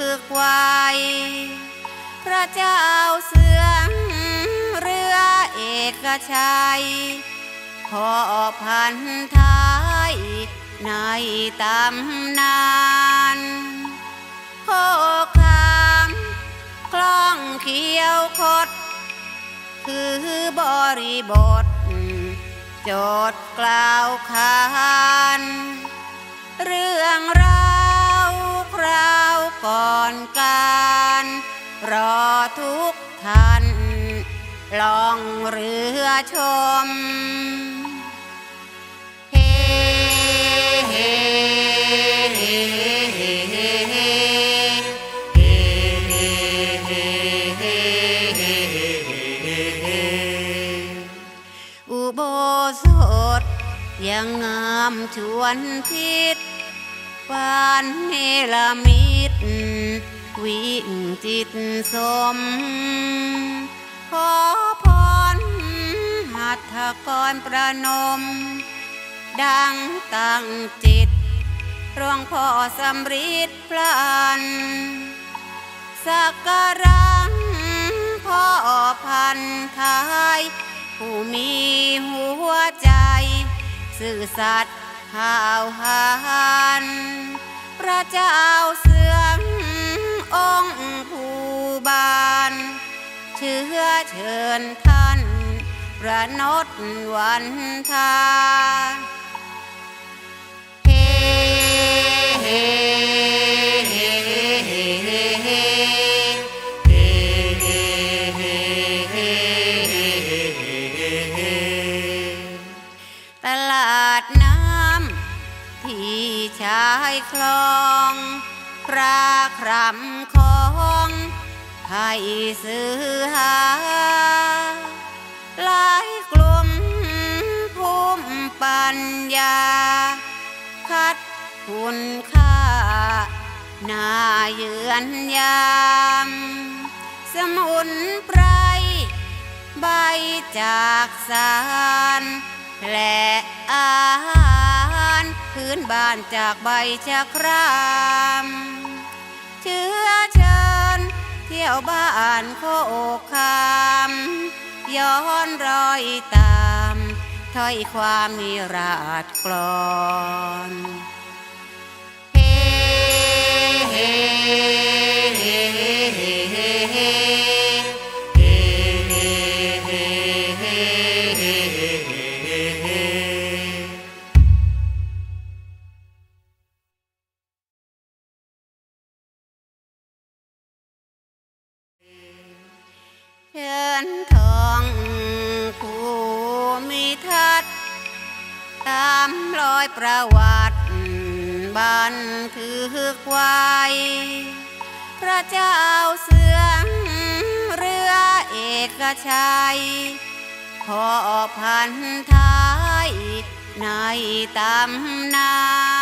ทึกไว้พระเจ้าเสือเรือเอกชัยพอพันท้ายในตำนานโคคามคล้องเขียวคด คือบริบทโจทย์กล่าวขาน เรื่องราวคราวก่อนการรอทุกท่านลองเรือชม เฮเฮเฮเฮเฮเฮเฮเฮเฮเฮอุโบสถยังงามชวนพิษ ปานเนลมิตรวิ่งจิตสม ขอพรหัตถกรประนม ดังตั้งจิตหลวงพ่อสำริดพลันสักการะพ่อพันทาย ผู้มีหัวใจ สื่อสัตย์ ห้าวหานพระเจ้าเสืององค์ผู้บานเชื้อเชิญท่านประนดวันทาเฮเฮเฮเฮเฮเฮเฮเฮเฮเฮตลา ชายคลองพระครำของให้ซื้อหาหลายกลุ่มภูมิปัญญา คัดคุณค่านาเยือนยามสมุนไพรใบจากสารและอา นบ้านจากใบชะครามเชื้อเชิญเที่ยวบ้านโคกคามย้อนรอยตามถ้อยความนิราชกลอน ตามรอยประวัติบันทึกไว้ พระเจ้าเสืองเรือเอกชัย ขอพันท้ายในตำนาน